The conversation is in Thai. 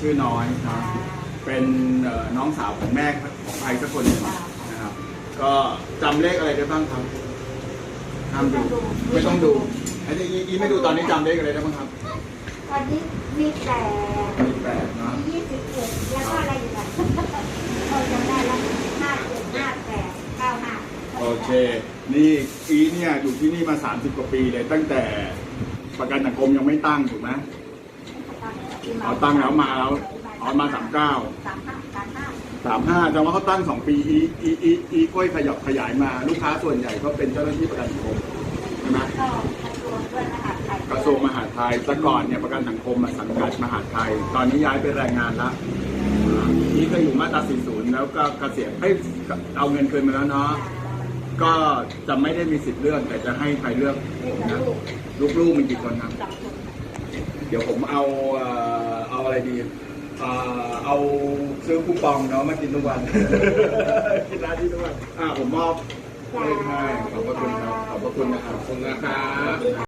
ชื่อน้อยครับ เป็นเอ่อน้องสาวของแม่ของใครสักคนหนึ่งนะครับ ก็จำเลขอะไรได้บ้างครับห้ามดูไม่ต้องดูไอ้ที่อีอีไม่ดูตอนนี้จำเลขอะไรได้บ้างครับตอนนี้มีแต่มีแปดเนาะมียี่สิบเอ็ดแล้วก็อะไรอยู่อะเราจำได้แล้วห้าเจ็ดห้าแปดเก้าห้าโอเค นี่อีเนี่ยอยู่ที่นี่มา 30 กว่าปีเลย ตั้งแต่ประกันสังคมยังไม่ตั้งถูกไหม เอาตั้งแล้วมาแล้วเอามา39สามห้าสามห้าสามห้าแต่ว่าเขาตั้งสองปีอีอีอีอีกล้วยขยับขยายมา ลูกค้าส่วนใหญ่ก็เป็นเจ้าหน้าที่ประกันสังคมใช่ไหมก็กระทรวงด้วยมหาดไทยกระทรวงมหาดไทยแต่ก่อนเนี่ยประกันสังคมมาสังกัดมหาดไทย ตอนนี้ย้ายไปแรงงานละอ่านี่ก็อยู่มาตรา 40 แล้วก็เกษียณเอ้ยเอาเงินคืนมาแล้วเนาะก็จะไม่ได้มีสิทธิ์เลือกแต่จะให้ใครเลือกผมนะลูกๆมีกี่คนครับสองคนเดี๋ยวผมเอา ดีเอาซื้อคูปองเนาะมากินทุกวัน กินร้านนี้ทุกวันอ่าผมมอบเลขให้ขอบพระคุณครับ ขอบพระคุณนะครับขอบคุณนะครับ